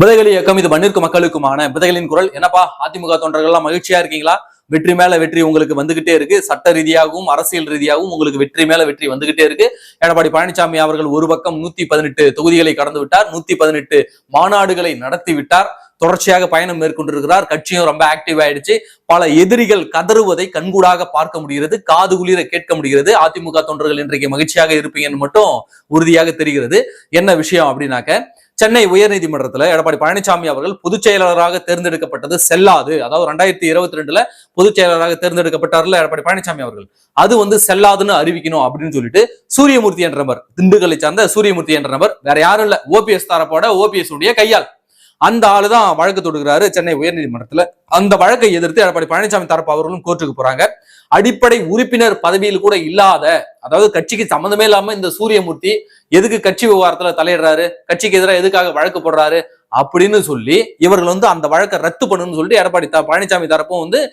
விதைகள் இயக்கம் இது மண்ணிற்கு மக்களுக்குமான விதைகளின் குரல். என்னப்பா அதிமுக தொண்டர்கள்லாம் மகிழ்ச்சியா இருக்கீங்களா? வெற்றி மேல வெற்றி உங்களுக்கு வந்துகிட்டே இருக்கு. சட்ட ரீதியாகவும் அரசியல் ரீதியாகவும் உங்களுக்கு வெற்றி மேல வெற்றி வந்துகிட்டே இருக்கு. எடப்பாடி பழனிசாமி அவர்கள் ஒரு பக்கம் நூத்தி பதினெட்டு தொகுதிகளை கடந்து விட்டார். நூத்தி பதினெட்டு மாநாடுகளை நடத்தி விட்டார். தொடர்ச்சியாக பயணம் மேற்கொண்டிருக்கிறார். கட்சியும் ரொம்ப ஆக்டிவ் ஆயிடுச்சு. பல எதிரிகள் கதறுவதை கண்கூடாக பார்க்க முடிகிறது. காது குளிர கேட்க முடிகிறது. அதிமுக தொண்டர்கள் இன்றைக்கு மகிழ்ச்சியாக இருப்பீங்கன்னு மட்டும் உறுதியாக தெரிகிறது. என்ன விஷயம் அப்படின்னாக்க சென்னை உயர்நீதிமன்றத்தில் எடப்பாடி பழனிசாமி அவர்கள் பொதுச் செயலாளராக தேர்ந்தெடுக்கப்பட்டது செல்லாது. அதாவது ரெண்டாயிரத்தி இருபத்தி ரெண்டுல பொதுச் செயலாளராக தேர்ந்தெடுக்கப்பட்டார்ல எடப்பாடி பழனிசாமி அவர்கள். அது வந்து செல்லாதுன்னு அறிவிக்கணும் அப்படின்னு சொல்லிட்டு சூரியமூர்த்தி என்ற நபர் திண்டுக்கலை சார்ந்த சூரியமூர்த்தி என்ற நபர் வேற யாரும் இல்ல ஓபிஎஸ் தரப்போட ஓபிஎஸ் உடைய கையால் அந்த ஆளு தான் வழக்கு தொடுகிறாரு சென்னை உயர்நீதிமன்றத்துல. அந்த வழக்கை எதிர்த்து எடப்பாடி பழனிசாமி தரப்பு அவர்களும் கோர்ட்டுக்கு போறாங்க. அடிப்படை உறுப்பினர் பதவியில் கூட இல்லாத அதாவது கட்சிக்கு சம்மந்தமே இல்லாம இந்த சூரியமூர்த்தி எதுக்கு கட்சி விவகாரத்துல தலையிடுறாரு? கட்சிக்கு எதிராக எதுக்காக வழக்கு போடுறாரு? அப்படின்னு சொல்லி இவர்கள் வந்து அந்த வழக்கை ரத்து பண்ணணும்னு சொல்லிட்டு எடப்பாடி த- பழனிசாமி தரப்பும் வந்து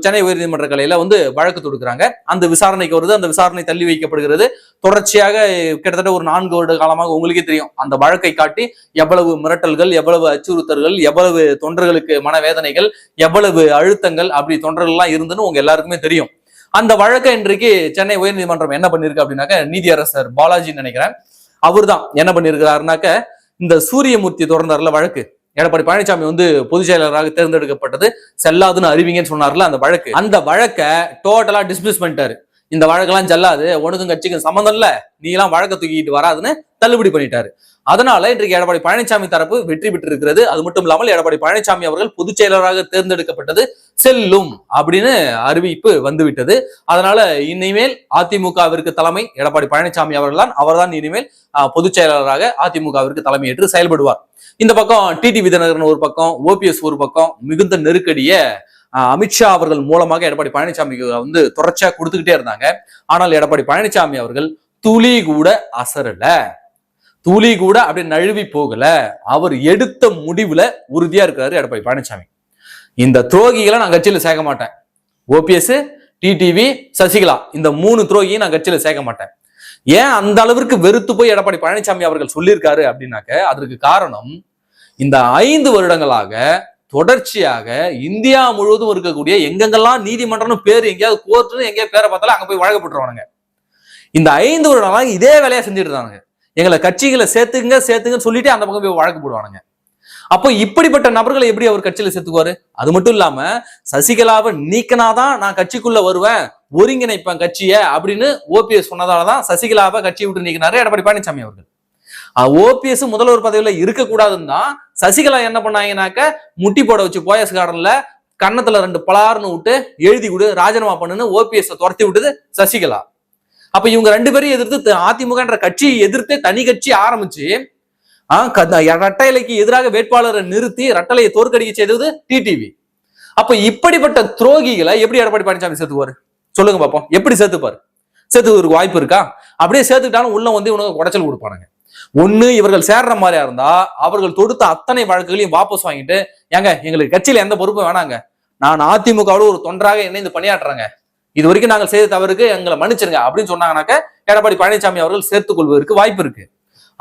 சென்னை உயர்நீதிமன்ற கலையில வந்து வழக்கு தொடுக்கிறாங்க. அந்த விசாரணைக்கு வருது. அந்த விசாரணை தள்ளி வைக்கப்படுகிறது. தொடர்ச்சியாக கிட்டத்தட்ட ஒரு நான்கு வருட காலமாக உங்களுக்கே தெரியும். அந்த வழக்கை காட்டி எவ்வளவு மிரட்டல்கள் எவ்வளவு அச்சுறுத்தல்கள் எவ்வளவு தொண்டர்களுக்கு மனவேதனைகள் எவ்வளவு அழுத்தங்கள் அப்படி தொண்டர்கள்லாம் இருந்துன்னு உங்க எல்லாருக்குமே தெரியும். அந்த வழக்கை இன்றைக்கு சென்னை உயர்நீதிமன்றம் என்ன பண்ணிருக்கு அப்படின்னாக்க நீதியரசர் பாலாஜி நினைக்கிறேன். அவர்தான் என்ன பண்ணிருக்கிறாருனாக்க இந்த சூரியமூர்த்தி தொடர்ந்தார்ல வழக்கு. எடப்பாடி பழனிசாமி வந்து பொதுச் செயலாளராக தேர்ந்தெடுக்கப்பட்டது செல்லாதுன்னு அறிவிங்கன்னு சொன்னார்ல அந்த வழக்கு. அந்த வழக்கை டோட்டலா டிஸ்மிஸ் பண்ணிட்டாரு. இந்த வழக்கெல்லாம் செல்லாது உனக்கும் கட்சிக்கும் சம்மந்தம் இல்ல. நீ எல்லாம் வழக்க தூக்கிட்டு வராதுன்னு தள்ளுபடி பண்ணிட்டாரு. அதனால இன்றைக்கு எடப்பாடி பழனிசாமி தரப்பு வெற்றி பெற்றிருக்கிறது. அது மட்டும் இல்லாமல் எடப்பாடி பழனிசாமி அவர்கள் பொதுச் செயலராக தேர்ந்தெடுக்கப்பட்டது செல்லும் அப்படின்னு அறிவிப்பு வந்துவிட்டது. அதனால இனிமேல் அதிமுகவிற்கு தலைமை எடப்பாடி பழனிசாமி அவர்கள்தான். அவர்தான் இனிமேல் பொதுச் செயலாளராக அதிமுகவிற்கு தலைமையேற்று செயல்படுவார். இந்த பக்கம் டிடி விதிநகரன் ஒரு பக்கம் ஓபிஎஸ் ஒரு பக்கம் மிகுந்த நெருக்கடிய ஆஹ், அமித்ஷா அவர்கள் மூலமாக எடப்பாடி பழனிசாமிக்கு வந்து தொடர்ச்சியா கொடுத்துக்கிட்டே இருந்தாங்க. ஆனால் எடப்பாடி பழனிசாமி அவர்கள் துளி கூட அசரல. துளி கூட அப்படியே நழுவி போகல. அவர் எடுத்த முடிவுல உறுதியா இருக்கிறாரு எடப்பாடி பழனிசாமி. இந்த துரோகிகளை நான் கட்சியில சேர்க்க மாட்டேன். ஓபிஎஸ் டிடிவி சசிகலா இந்த மூணு துரோகியும் நான் கட்சியில சேர்க்க மாட்டேன். ஏன் அந்த அளவிற்கு வெறுத்து போய் எடப்பாடி பழனிசாமி அவர்கள் சொல்லியிருக்காரு அப்படின்னாக்க அதற்கு காரணம் இந்த ஐந்து வருடங்களாக தொடர்ச்சியாக இந்தியா முழுவதும் இருக்கக்கூடிய எங்கெங்கெல்லாம் நீதிமன்றம்னு பேர் எங்கேயாவது கோர்ட்டுன்னு எங்கேயாவது பேரை பார்த்தாலும் அங்க போய் வழங்கப்பட்டுருவானுங்க இந்த ஐந்து வருடங்களாக இதே வேலையை செஞ்சுட்டு இருந்தாங்க எங்களை கட்சிகளை சேர்த்துங்க சேர்த்துங்கன்னு சொல்லிட்டு அந்த பக்கம் போய் வழக்கு போடுவானுங்க. அப்போ இப்படிப்பட்ட நபர்களை எப்படி அவர் கட்சியில சேர்த்துக்குவாரு? அது மட்டும் இல்லாம சசிகலாவை நீக்கினாதான் நான் கட்சிக்குள்ள வருவேன் ஒருங்கிணைப்பேன் கட்சியை அப்படின்னு ஓபிஎஸ் சொன்னதாலதான் சசிகலாவை கட்சியை விட்டு நீக்கினாரு எடப்பாடி பழனிசாமி அவர்கள். ஓபிஎஸ் முதல்வர் பதவியில இருக்கக்கூடாதுன்னு தான் சசிகலா என்ன பண்ணாங்கனாக்க முட்டி போட வச்சு போயஸ் கார்டன்ல கன்னத்துல ரெண்டு பலாருன்னு விட்டு எழுதி கொடு ராஜினாமா பண்ணுன்னு ஓபிஎஸ் துரத்தி விட்டது சசிகலா. அப்ப இவங்க ரெண்டு பேரையும் எதிர்த்து அதிமுகன்ற கட்சியை எதிர்த்து தனி கட்சி ஆரம்பிச்சு ஆஹ் ரட்ட இலைக்கு எதிராக வேட்பாளரை நிறுத்தி ரட்டலையை தோற்கடிக்க செய்தது டிடிவி அப்ப இப்படிப்பட்ட துரோகிகளை எப்படி எடப்பாடி பழனிசாமி சேர்த்துவாரு சொல்லுங்க பாப்போம். எப்படி சேர்த்துப்பாரு? சேர்த்துக்கு வாய்ப்பு இருக்கா? அப்படியே சேர்த்துக்கிட்டாலும் உள்ள வந்து இவனுக்கு உடைச்சல் கொடுப்பானுங்க. ஒண்ணு இவர்கள் சேர்ற மாதிரியா இருந்தா அவர்கள் தொடுத்த அத்தனை வழக்குகளையும் வாபஸ் வாங்கிட்டு ஏங்க எங்களுக்கு கட்சியில எந்த பொறுப்பும் வேணாங்க. நான் அதிமுகவோட ஒரு தொண்டராக இணைந்து பணியாற்றுறேங்க. இது வரைக்கும் நாங்கள் செய்த தவறுக்கு எங்களை மன்னிச்சிருங்க அப்படின்னு சொன்னாங்கனாக்க எடப்பாடி பழனிசாமி அவர்கள் சேர்த்துக் கொள்வதற்கு வாய்ப்பு இருக்கு.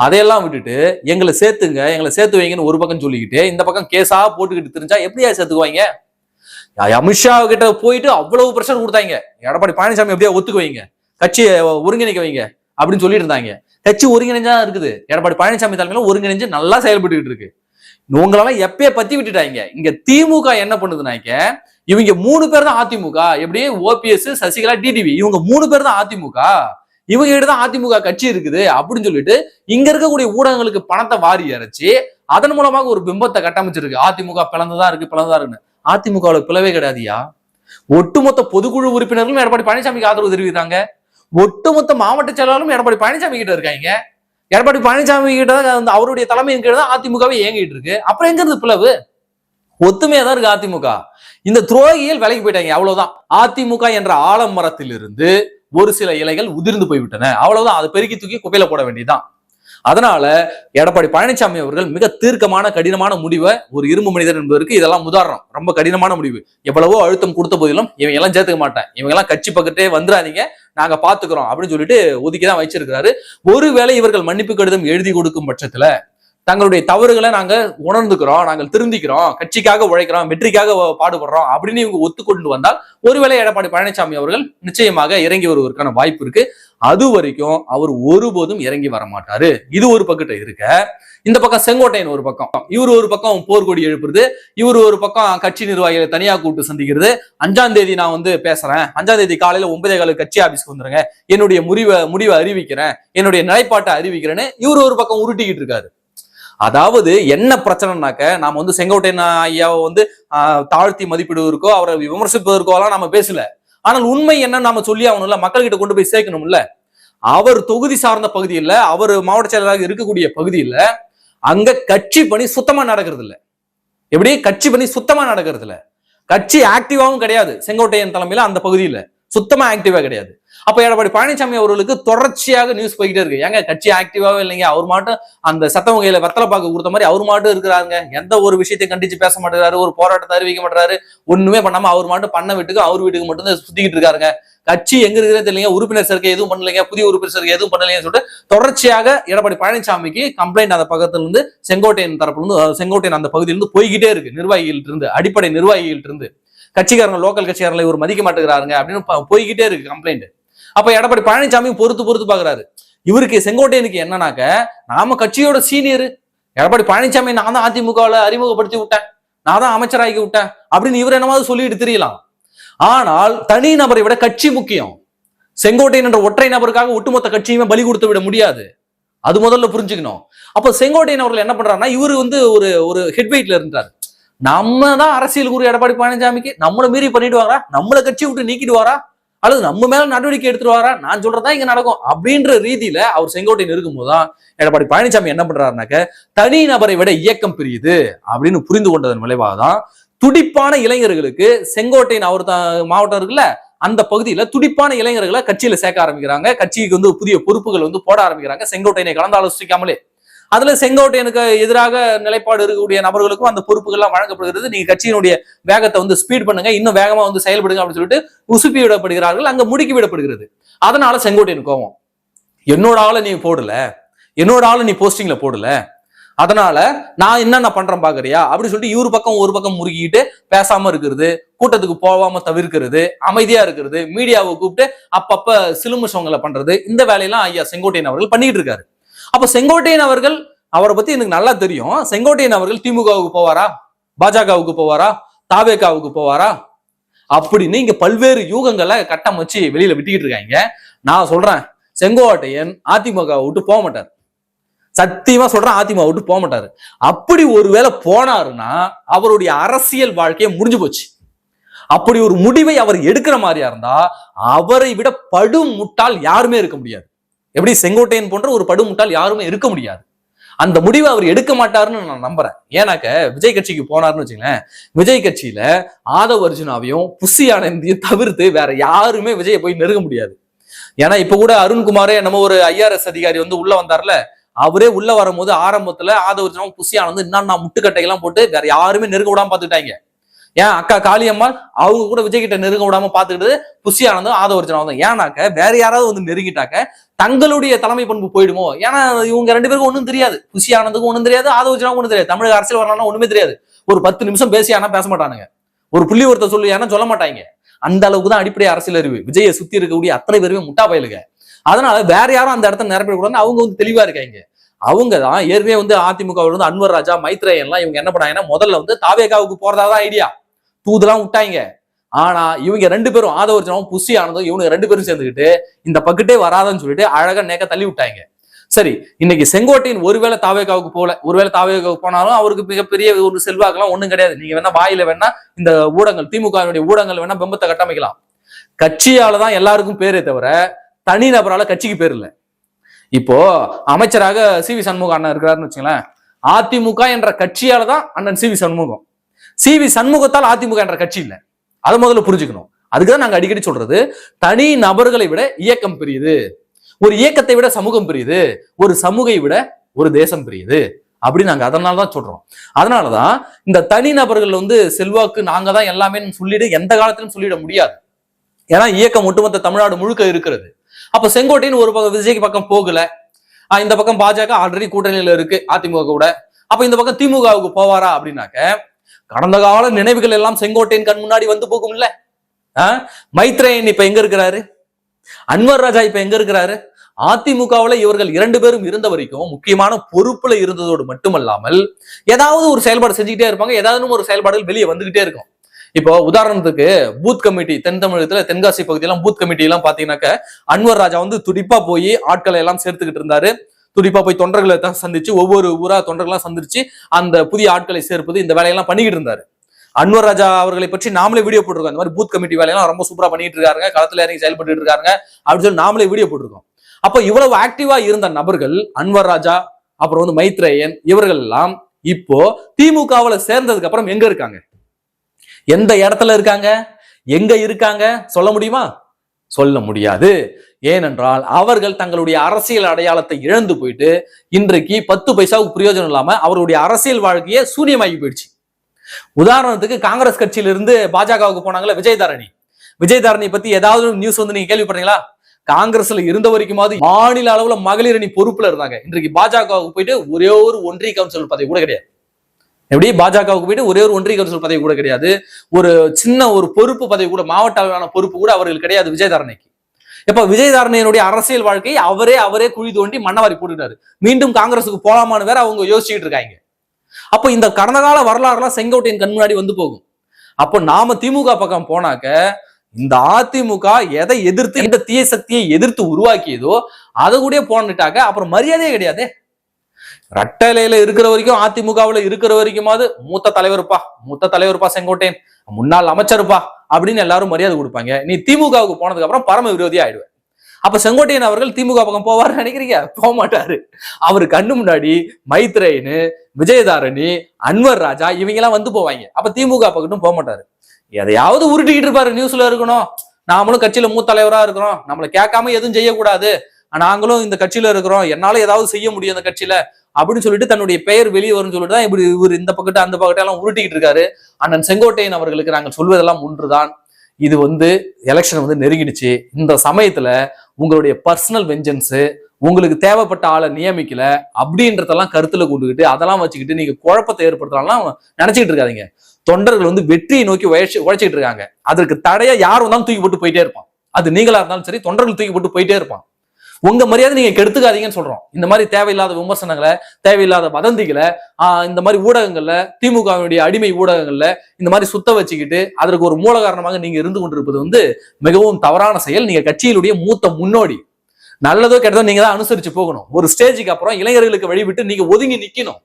அதையெல்லாம் விட்டுட்டு எங்களை சேர்த்துங்க எங்களை சேர்த்து வைங்கன்னு ஒரு பக்கம் சொல்லிக்கிட்டு இந்த பக்கம் கேஸா போட்டுக்கிட்டு தெரிஞ்சா எப்படியா சேர்த்துக்குவாங்க? அமித்ஷா கிட்ட போயிட்டு அவ்வளவு பிரஷர் கொடுத்தாங்க. எடப்பாடி பழனிசாமி எப்படியா ஒத்துக்குவீங்க? கட்சியை ஒருங்கிணைக்க வைங்க அப்படின்னு சொல்லிட்டு இருந்தாங்க. கட்சி ஒருங்கிணைஞ்சா இருக்குது. எடப்பாடி பழனிசாமி தலைமையில ஒருங்கிணைஞ்சு நல்லா செயல்பட்டுக்கிட்டு இருக்கு. உங்களெல்லாம் எப்பயே பத்தி விட்டுட்டாங்க. இங்க திமுக என்ன பண்ணுதுனாக்க இவங்க மூணு பேர் தான் அதிமுக. எப்படியும் ஓபிஎஸ் சசிகலா டிடிவி. இவங்க மூணு பேர் தான் அதிமுக. இவங்க கிட்ட தான் அதிமுக கட்சி இருக்குது அப்படின்னு சொல்லிட்டு இங்க இருக்கக்கூடிய ஊடகங்களுக்கு பணத்தை வாரி இறைச்சி அதன் மூலமாக ஒரு பிம்பத்தை கட்டமைச்சிருக்கு. அதிமுக பிளந்துதான் இருக்கு பிளந்துதான் இருக்குன்னு. அதிமுகவில் பிளவே கிடையாதுயா ஒட்டுமொத்த பொதுக்குழு உறுப்பினர்களும் எடப்பாடி பழனிசாமிக்கு ஆதரவு தெரிவிக்கிறாங்க. ஒட்டுமொத்த மாவட்ட செயலாளரும் எடப்பாடி பழனிசாமி கிட்ட இருக்காங்க. எடப்பாடி பழனிசாமி கிட்ட தான் வந்து அவருடைய தலைமையின் கீழே தான் அதிமுகவே இயங்கிட்டு இருக்கு. அப்புறம் எங்க இருந்து பிளவு? ஒத்துமையா தான் இருக்கு அதிமுக. இந்த துரோகிகள் விலைக்கு போயிட்டாங்க. அவ்வளவுதான். அதிமுக என்ற ஆலமரத்திலிருந்து ஒரு சில இலைகள் உதிர்ந்து போய்விட்டன. அவ்வளவுதான். அதை பெருக்கி தூக்கி குப்பையில போட வேண்டியதுதான். அதனால எடப்பாடி பழனிசாமி அவர்கள் மிக தீர்க்கமான கடினமான முடிவை ஒரு இரும்பு மனிதர் என்பதற்கு இதெல்லாம் உதாரணம். ரொம்ப கடினமான முடிவு. எவ்வளவோ அழுத்தம் கொடுத்த போதிலும் இவங்க எல்லாம் சேர்த்துக்க மாட்டேன். இவங்க எல்லாம் கட்சி பக்கத்தே வந்துடாதீங்க நாங்க பாத்துக்கிறோம் அப்படின்னு சொல்லிட்டு ஒதுக்கி தான் வச்சிருக்கிறாரு. ஒருவேளை இவர்கள் மன்னிப்பு கடிதம் எழுதி கொடுக்கும் பட்சத்துல தங்களுடைய தவறுகளை நாங்க உணர்ந்துக்கிறோம் நாங்கள் திருந்திக்கிறோம் கட்சிக்காக உழைக்கிறோம் வெற்றிக்காக பாடுபடுறோம் அப்படின்னு இவங்க ஒத்துக்கொண்டு வந்தால் ஒருவேளை எடப்பாடி பழனிசாமி அவர்கள் நிச்சயமாக இறங்கி வருவதற்கான வாய்ப்பு இருக்கு. அது வரைக்கும் அவர் ஒருபோதும் இறங்கி வர மாட்டாரு. இது ஒரு பக்கத்தை இருக்க. இந்த பக்கம் செங்கோட்டையன் ஒரு பக்கம். இவர் ஒரு பக்கம் போர்க்கொடி எழுப்புறது இவர் ஒரு பக்கம் கட்சி நிர்வாகிகளை தனியா கூப்பிட்டு சந்திக்கிறது. அஞ்சாம் தேதி நான் வந்து பேசுறேன். அஞ்சாம் தேதி காலையில ஒன்பதே கால கட்சி ஆபீஸ்க்கு வந்துருங்க. என்னுடைய முடிவை முடிவை அறிவிக்கிறேன். என்னுடைய நிலைப்பாட்டை அறிவிக்கிறேன்னு இவர் ஒரு பக்கம் உருட்டிக்கிட்டு இருக்காரு. அதாவது என்ன பிரச்சனைனாக்க நாம வந்து செங்கோட்டையன் ஐயாவை வந்து தாழ்த்தி மதிப்பிடுவதற்கோ அவரை விமர்சிப்பதற்கோலாம் நம்ம பேசல. ஆனால் உண்மை என்ன நாம சொல்லி ஆகணும்ல? மக்கள்கிட்ட கொண்டு போய் சேர்க்கணும்ல? அவர் தொகுதி சார்ந்த பகுதியில் அவர் மாவட்ட செயலராக இருக்கக்கூடிய பகுதியில் அங்க கட்சி பணி சுத்தமா நடக்கிறது இல்லை. எப்படி? கட்சி பணி சுத்தமா நடக்கிறது இல்லை. கட்சி ஆக்டிவாவும் கிடையாது. செங்கோட்டையன் தலைமையில அந்த பகுதியில் சுத்தமா ஆக்டிவா கிடையாது. அப்ப எடப்பாடி பழனிசாமி அவர்களுக்கு தொடர்ச்சியாக நியூஸ் போய்கிட்டே இருக்கு. ஏங்க கட்சி ஆக்டிவாவே இல்லைங்க? அவர் மாட்டும் அந்த சத்தம் வகையில வெத்தலை பாக்கு கொடுத்த மாதிரி அவர் மாட்டும் இருக்கிறாருங்க. எந்த ஒரு விஷயத்தையும் கண்டிச்சு பேச மாட்டேறாரு ஒரு போராட்டத்தை அறிவிக்க மாட்டாரு ஒண்ணுமே பண்ணாம அவர் மாட்டும் பண்ண வீட்டுக்கு அவர் வீட்டுக்கு மட்டும் தான் சுத்திக்கிட்டு இருக்காருங்க. கட்சி எங்க இருக்கிறதே தெரியல உறுப்பினர் சேர்க்கை எதுவும் பண்ணலைங்க. புதிய உறுப்பினர் சேர்க்கை எதுவும் பண்ணலைங்கன்னு சொல்லிட்டு தொடர்ச்சியாக எடப்பாடி பழனிசாமிக்கு கம்ப்ளைண்ட் அந்த பக்கத்துல இருந்து செங்கோட்டையன் தரப்புல இருந்து செங்கோட்டையன் அந்த பகுதியிலிருந்து போய்கிட்டே இருக்கு. நிர்வாகிகள்ட்ட இருந்து அடிப்படை நிர்வாகிகள்ட்ட இருந்து கட்சிக்காரங்க லோக்கல் கட்சிக்காரங்களை இவர் மதிக்க மாட்டேங்கிறாருங்க அப்படின்னு போய்கிட்டே இருக்கு கம்ப்ளைண்ட் அப்ப எடப்பாடி பழனிசாமி பொறுத்து பொறுத்து பாக்குறாரு. இவருக்கு செங்கோட்டையனுக்கு என்னன்னாக்க நாம கட்சியோட சீனியர். எடப்பாடி பழனிசாமி நான் தான் அதிமுகவில் அறிமுகப்படுத்தி விட்டேன். நான் தான் அமைச்சராகி விட்டேன். அப்படின்னு இவர் என்னமாவது சொல்லிட்டு தெரியலாம். ஆனால் தனி நபரை விட கட்சி முக்கியம். செங்கோட்டையன் என்ற ஒற்றை நபருக்காக ஒட்டுமொத்த கட்சியுமே பலி கொடுத்து விட முடியாது. அது முதல்ல புரிஞ்சுக்கணும். அப்போ செங்கோட்டையன் அவர்கள் என்ன பண்றாருன்னா இவர் வந்து ஒரு ஒரு ஹெட்வெயிட்ல இருந்தார். நம்ம தான் அரசியல் குரு எடப்பாடி பழனிசாமிக்கு. நம்மள மீறி பண்ணிடுவாரா? நம்மள கட்சி விட்டு நீக்கிடுவாரா? அல்லது நம்ம மேல நடவடிக்கை எடுத்துருவாரா நான் சொல்றதா இங்க நடக்கும். அப்படின்ற ரீதியில அவர் செங்கோட்டையன் இருக்கும்போது தான் எடப்பாடி பழனிசாமி என்ன பண்றாருனாக்க தனி நபரை விட இயக்கம் பிரியுது அப்படின்னு புரிந்து கொண்டதன் விளைவாக தான் துடிப்பான இளைஞர்களுக்கு செங்கோட்டையின் அவர் தான் மாவட்டம் இருக்குல்ல அந்த பகுதியில துடிப்பான இளைஞர்களை கட்சியில சேர்க்க ஆரம்பிக்கிறாங்க. கட்சிக்கு வந்து புதிய பொறுப்புகள் வந்து போட ஆரம்பிக்கிறாங்க. செங்கோட்டையனை கலந்து ஆலோசிக்காமலே. அதுல செங்கோட்டையனுக்கு எதிராக நிலைப்பாடு இருக்கக்கூடிய நபர்களுக்கும் அந்த பொறுப்புகள்லாம் வழங்கப்படுகிறது. நீங்க கட்சியினுடைய வேகத்தை வந்து ஸ்பீட் பண்ணுங்க இன்னும் வேகமா வந்து செயல்படுங்க அப்படின்னு சொல்லிட்டு உசுப்பி விடப்படுகிறார்கள். அங்க முடுக்கி விடப்படுகிறது. அதனால செங்கோட்டையன் கோவம். என்னோட ஆளை நீ போடல. என்னோட ஆளை நீ போஸ்டிங்ல போடல. அதனால நான் என்னென்ன பண்றேன் பாக்குறியா? அப்படின்னு சொல்லிட்டு இவரு பக்கம் ஒரு பக்கம் முறுக்கிட்டு பேசாம இருக்கிறது கூட்டத்துக்கு போகாம தவிர்க்கிறது அமைதியா இருக்கிறது மீடியாவை கூப்பிட்டு அப்பப்ப சிலுமிஷங்களை பண்றது இந்த வேலையெல்லாம் ஐயா செங்கோட்டையன் அவர்கள் பண்ணிட்டு இருக்காரு. அப்ப செங்கோட்டையன் அவர்கள் அவரை பத்தி எனக்கு நல்லா தெரியும். செங்கோட்டையன் அவர்கள் திமுகவுக்கு போவாரா? பாஜகவுக்கு போவாரா? தாவேகாவுக்கு போவாரா? அப்படின்னு இங்க பல்வேறு யூகங்களை கட்டமைச்சு வெளியில விட்டுக்கிட்டு இருக்காங்க. நான் சொல்றேன் செங்கோட்டையன் அதிமுக விட்டு போக மாட்டார். சத்தியமா சொல்றேன் அதிமுக விட்டு போக மாட்டாரு. அப்படி ஒருவேளை போனாருன்னா அவருடைய அரசியல் வாழ்க்கையை முடிஞ்சு போச்சு. அப்படி ஒரு முடிவை அவர் எடுக்கிற மாதிரியா இருந்தா அவரை விட படும் முட்டால் யாருமே இருக்க முடியாது. எப்படி செங்கோட்டையன் போன்ற ஒரு படுமுட்டால் யாருமே இருக்க முடியாது. அந்த முடிவை அவர் எடுக்க மாட்டாருன்னு நான் நம்புறேன். ஏன்னாக்க விஜய் கட்சிக்கு போனாருன்னு வச்சுங்களேன் விஜய் கட்சியில ஆதவ் அர்ஜுனாவையும் புஷி ஆனந்தையும் தவிர்த்து வேற யாருமே விஜயை போய் நெருங்க முடியாது. ஏன்னா இப்ப கூட அருண்குமாரே நம்ம ஒரு ஐஆர்எஸ் அதிகாரி வந்து உள்ள வந்தார்ல அவரே உள்ள வரும்போது ஆரம்பத்துல ஆதவ் அர்ஜுனாவும் புஷி ஆனந்த் என்னன்னா முட்டுக்கட்டையெல்லாம் போட்டு வேற யாருமே நெருங்க விடாம பாத்துக்கிட்டாங்க. ஏன் அக்கா காளியம்மாள் அவங்க கூட விஜய் கிட்ட நெருங்க விடாம பாத்துக்கிட்டு புஷி ஆனந்தும் தான் ஏன்னாக்க வேற யாராவது வந்து நெருங்கிட்டாக்க தங்களுடைய தலைமை பண்பு போயிடுமோ? ஏன்னா இவங்க ரெண்டு பேருக்கும் ஒண்ணும் தெரியாது. புஷி ஆனந்துக்கும் ஒண்ணும் தெரியாது ஆதவ ஒன்றும் ஒண்ணும் தெரியாது. தமிழக அரசியல் வரலாம்னா ஒண்ணுமே தெரியாது. ஒரு பத்து நிமிஷம் பேசி ஆனா பேச மாட்டானுங்க? ஒரு புள்ளி ஒருத்தர் சொல்லு ஏன்னா சொல்ல மாட்டாங்க? அந்த அளவுக்கு தான் அடிப்படை அரசியல் அறிவு. விஜயை சுத்தி இருக்கக்கூடிய அத்தனை பேருமே முட்டா பயலுங்க. அதனால வேற யாரும் அந்த இடத்துல நிரப்பிடக்கூடாதுன்னு அவங்க வந்து தெளிவா இருக்காங்க. அவங்க தான் ஏற்கனவே வந்து அதிமுக வந்து அன்வர் ராஜா மைத்ரேயன் எல்லாம் இவங்க என்ன பண்ணாங்கன்னா முதல்ல வந்து தாவேகாவுக்கு போறதா தான் ஐடியா தூதெல்லாம் விட்டாங்க. ஆனா இவங்க ரெண்டு பேரும் ஆதவர்ஜனமும் புஷி ஆனதும் இவனுங்க ரெண்டு பேரும் சேர்ந்துக்கிட்டு இந்த பக்கெட்டே வராதுன்னு சொல்லிட்டு அழகா நேக்க தள்ளி விட்டாங்க. சரி இன்னைக்கு செங்கோட்டையின் ஒருவேளை தாவேகாவுக்கு போல ஒருவேளை தாவேகாவுக்கு போனாலும் அவருக்கு மிகப்பெரிய ஒரு செல்வாக்கெல்லாம் ஒண்ணும் கிடையாது. நீங்க வேணா வாயில வேணா இந்த ஊடகங்கள் திமுகவினுடைய ஊடகங்கள் வேணா பிம்பத்தை கட்டமைக்கலாம். கட்சியால தான் எல்லாருக்கும் பேரே தவிர தனி நபரால கட்சிக்கு பேர் இல்ல. இப்போ அமைச்சராக சி வி சண்முகம் அண்ணன் இருக்கிறாருன்னு வச்சுங்களேன் அதிமுக என்ற கட்சியால தான் அண்ணன் C V Shanmugam. C V சண்முகத்தால் AIADMK என்ற கட்சி இல்லை. அதை முதல்ல புரிஞ்சுக்கணும். அதுக்குதான் நாங்க அடிக்கடி சொல்றது தனி நபர்களை விட இயக்கம் பெரியது. ஒரு இயக்கத்தை விட சமூகம் பெரியது. ஒரு சமூகை விட ஒரு தேசம் பெரியது. அப்படி நாங்க அதனால தான் சொல்றோம். அதனால தான் இந்த தனி நபர்கள் வந்து செல்வாக்கு நாங்க தான் எல்லாமே சொல்லிட்டு எந்த காலத்திலும் சொல்லிட முடியாது. ஏன்னா இயக்கம் ஒட்டுமொத்த தமிழ்நாடு முழுக்க இருக்கிறது. அப்ப செங்கோட்டையின் ஒரு பக்கம் விஜய்க்கு பக்கம் போகல. ஆஹ் இந்த பக்கம் பாஜக ஆல்ரெடி கூட்டணியில இருக்கு அதிமுக கூட. அப்ப இந்த பக்கம் திமுகவுக்கு போவாரா அப்படின்னாக்க கடந்த கால நினைவுகள் எல்லாம் செங்கோட்டையின் கண் முன்னாடி வந்து போகும்ல? ஆஹ் மைத்ரேயன் இப்ப எங்க இருக்கிறாரு? அன்வர் ராஜா இப்ப எங்க இருக்கிறாரு? அதிமுகவுல இவர்கள் இரண்டு பேரும் இருந்த வரைக்கும் முக்கியமான பொறுப்புல இருந்ததோடு மட்டுமல்லாமல் ஏதாவது ஒரு செயல்பாடு செஞ்சுக்கிட்டே இருப்பாங்க. ஏதாவது ஒரு செயல்பாடுகள் வெளியே வந்துகிட்டே இருக்கும். இப்போ உதாரணத்துக்கு பூத் கமிட்டி தென் தமிழகத்துல தென்காசி பகுதியெல்லாம் பூத் கமிட்டி எல்லாம் பாத்தீங்கன்னாக்க அன்வர் ராஜா வந்து துடிப்பா போய் ஆட்களை எல்லாம் சேர்த்துக்கிட்டு இருந்தாரு. துடிப்பா போய் தொண்டர்களை தான் சந்திச்சு ஒவ்வொரு ஊரா தொண்டர்களாம் சந்திச்சு அந்த புதிய ஆட்களை சேர்ப்பது இந்த வேலையெல்லாம் பண்ணிக்கிட்டு இருந்தாரு. அன்வர் ராஜா அவர்களை பற்றி நாமளே வீடியோ போட்டிருக்கோம். இந்த மாதிரி பூத் கமிட்டி வேலையெல்லாம் ரொம்ப சூப்பரா பண்ணிட்டு இருக்காங்க களத்துல இறங்கி செயல்பட்டு இருக்காங்க அப்படின்னு சொல்லி நாமளே வீடியோ போட்டிருக்கோம். அப்போ இவ்வளவு ஆக்டிவா இருந்த நபர்கள் அன்வர் ராஜா அப்புறம் வந்து மைத்ரேயன் இவர்கள் எல்லாம் இப்போ திமுகவுல சேர்ந்ததுக்கு அப்புறம் எங்க இருக்காங்க? எந்த இடத்துல இருக்காங்க? எங்க இருக்காங்க? சொல்ல முடியுமா? சொல்ல முடியாது. ஏனென்றால் அவர்கள் தங்களுடைய அரசியல் அடையாளத்தை இழந்து போயிட்டு இன்றைக்கு பத்து பைசாவுக்கு பிரயோஜனம் இல்லாம அவருடைய அரசியல் வாழ்க்கையே சூன்யமாகி போயிடுச்சு. உதாரணத்துக்கு காங்கிரஸ் கட்சியில இருந்து பாஜகவுக்கு போனாங்களே விஜயதாரணி. விஜயதாரணி பத்தி ஏதாவது நியூஸ் வந்து நீங்க கேள்விப்படுறீங்களா காங்கிரஸ்ல இருந்த வரைக்குமாவது மாநில அளவுல மகளிர் அணி பொறுப்புல இருந்தாங்க. இன்றைக்கு பாஜகவுக்கு போயிட்டு ஒரே ஒரு ஒன்றிய கவுன்சிலர் பதவி கூட கிடையாது. எப்படி பாஜகவுக்கு போயிட்டு ஒரே ஒரு ஒன்றிய கவுன்சில் பதவி கூட கிடையாது. ஒரு சின்ன ஒரு பொறுப்பு பதவி கூட மாவட்ட அளவிலான பொறுப்பு கூட அவர்கள் கிடையாது விஜயதாரணைக்கு. இப்ப விஜயதாரணையினுடைய அரசியல் வாழ்க்கையை அவரே அவரே குழி தோண்டி மண்ணவாரி போட்டுட்டாரு மீண்டும் காங்கிரஸுக்கு போலாமான்னு வேற அவங்க யோசிச்சுட்டு இருக்காங்க. அப்போ இந்த கடந்த கால வரலாறுலாம் செங்கோட்டையின் கண் முன்னாடி வந்து போகும். அப்போ நாம திமுக பக்கம் போனாக்க இந்த அதிமுக எதை எதிர்த்து இந்த தீய சக்தியை எதிர்த்து உருவாக்கியதோ அதை கூட போனிட்டாக்க அப்புறம் மரியாதையே கிடையாது. ரட்டலையில இருக்கிற வரைக்கும் அதிமுகவுல இருக்கிற வரைக்குமாவது மூத்த தலைவருப்பா மூத்த தலைவருப்பா செங்கோட்டையன். முன்னாள் அமைச்சருப்பா அப்படின்னு எல்லாரும் மரியாதை கொடுப்பாங்க. நீ திமுகவுக்கு போனதுக்கு அப்புறம் பரம விரோதி ஆயிடுவேன். அப்ப செங்கோட்டையன் அவர்கள் திமுக பக்கம் போவார்னு நினைக்கிறீங்க? போக மாட்டாரு. அவர் கண்ணு முன்னாடி மைத்ரேயனு விஜயதாரணி அன்வர் ராஜா இவங்க எல்லாம் வந்து போவாங்க. அப்ப திமுக பக்கட்டும் போக மாட்டாரு. எதையாவது உருட்டிக்கிட்டு இருப்பாரு நியூஸ்ல இருக்கணும். நாமளும் கட்சியில மூத்த தலைவரா இருக்கிறோம். நம்மளை கேட்காம எதுவும் செய்யக்கூடாது. நாங்களும் இந்த கட்சியில இருக்கிறோம். என்னால ஏதாவது செய்ய முடியும் இந்த கட்சியில. அப்படின்னு சொல்லிட்டு தன்னுடைய பெயர் வெளியே வரும்னு சொல்லிட்டு தான் இப்படி இவர் இந்த பக்கத்து அந்த பக்கத்து எல்லாம் உருட்டிக்கிட்டு இருக்காரு. அண்ணன் செங்கோட்டையன் அவர்களுக்கு நாங்கள் சொல்வதெல்லாம் ஒன்றுதான். இது வந்து எலெக்ஷன் வந்து நெருங்கிடுச்சு. இந்த சமயத்துல உங்களுடைய பர்சனல் வெஞ்சன்ஸ் உங்களுக்கு தேவைப்பட்ட ஆளை நியமிக்கல அப்படின்றதெல்லாம் கருத்துல கூட்டுக்கிட்டு அதெல்லாம் வச்சுக்கிட்டு நீங்க குழப்பத்தை ஏற்படுத்தலாம் நினைச்சுக்கிட்டு இருக்காதீங்க. தொண்டர்கள் வந்து வெற்றியை நோக்கி உழைச்சி உழைச்சிட்டு இருக்காங்க. அதற்கு தடையா யார் வந்தாலும் தூக்கி போட்டு போயிட்டே இருப்பான். அது நீங்களா இருந்தாலும் சரி தொண்டர்கள் தூக்கி போட்டு போயிட்டே இருப்பான். உங்க மரியாதை நீங்க கெடுத்துக்காதீங்கன்னு சொல்றோம். இந்த மாதிரி தேவையில்லாத விமர்சனங்களை தேவையில்லாத வதந்திகளை இந்த மாதிரி ஊடகங்கள்ல திமுகவினுடைய அடிமை ஊடகங்கள்ல இந்த மாதிரி சுத்த வச்சுக்கிட்டு அதற்கு ஒரு மூல காரணமாக நீங்க இருந்து கொண்டிருப்பது வந்து மிகவும் தவறான செயல். நீங்க கட்சியினுடைய மூத்த முன்னோடி. நல்லதோ கெட்டதோ நீங்க தான் அனுசரிச்சு போகணும். ஒரு ஸ்டேஜுக்கு அப்புறம் இளைஞர்களுக்கு வழிவிட்டு நீங்க ஒதுங்கி நிக்கணும்.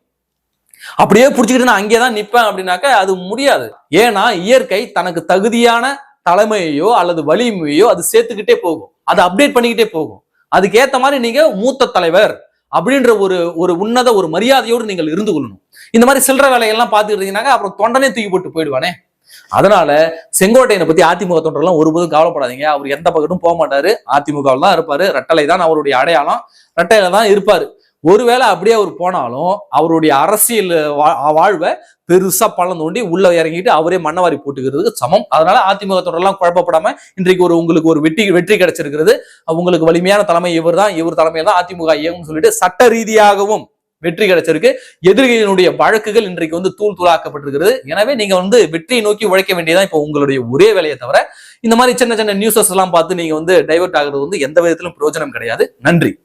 அப்படியே பிடிச்சிக்கிட்டு நான் அங்கேயே தான் நிப்பேன் அப்படின்னாக்க அது முடியாது. ஏன்னா இயற்கை தனக்கு தகுதியான தலைமையையோ அல்லது வலிமையோ அது சேர்த்துக்கிட்டே போகும். அதை அப்டேட் பண்ணிக்கிட்டே போகும். அதுக்கேற்ற மாதிரி நீங்க மூத்த தலைவர் அப்படின்ற ஒரு ஒரு உன்னத ஒரு மரியாதையோடு நீங்கள் இருந்து கொள்ளணும். இந்த மாதிரி சில்லற வேலையெல்லாம் பார்த்துக்கிட்டு அப்புறம் தொண்டனே தூக்கி போட்டு போயிடுவானே? அதனால செங்கோட்டையனை பத்தி அதிமுக தொண்டர்லாம் ஒருபோதும் கவலைப்படாதீங்க. அவர் எந்த பக்கத்தும் போக மாட்டாரு. அதிமுகவில் தான் இருப்பாரு. ரெட்டலை தான் அவருடைய அடையாளம். ரெட்டையில தான் இருப்பாரு. ஒருவேளை அப்படியே அவர் போனாலும் அவருடைய அரசியல் வா- வாழ்வை பெருசா பள்ளம் தோண்டி உள்ள இறங்கிட்டு அவரே மண்ணவாரி போட்டுக்கிறதுக்கு சமம். அதனால அதிமுக தொடரெல்லாம் குழப்பப்படாம இன்றைக்கு ஒரு உங்களுக்கு ஒரு வெற்றி வெற்றி கிடைச்சிருக்கிறது. உங்களுக்கு வலிமையான தலைமை இவர் தான் இவர் தலைமையில் தான் அதிமுக இயங்கும் சொல்லிட்டு சட்ட ரீதியாகவும் வெற்றி கிடைச்சிருக்கு. எதிரிகளினுடைய வழக்குகள் இன்றைக்கு வந்து தூள் தூளாக்கப்பட்டிருக்கிறது. எனவே நீங்க வந்து வெற்றியை நோக்கி உழைக்க வேண்டியதான் இப்போ உங்களுடைய ஒரே வேலையை தவிர இந்த மாதிரி சின்ன சின்ன நியூஸஸ் எல்லாம் பார்த்து நீங்க வந்து டைவர்ட் ஆகுறது வந்து எந்த விதத்திலும் பிரயோஜனம் கிடையாது. நன்றி.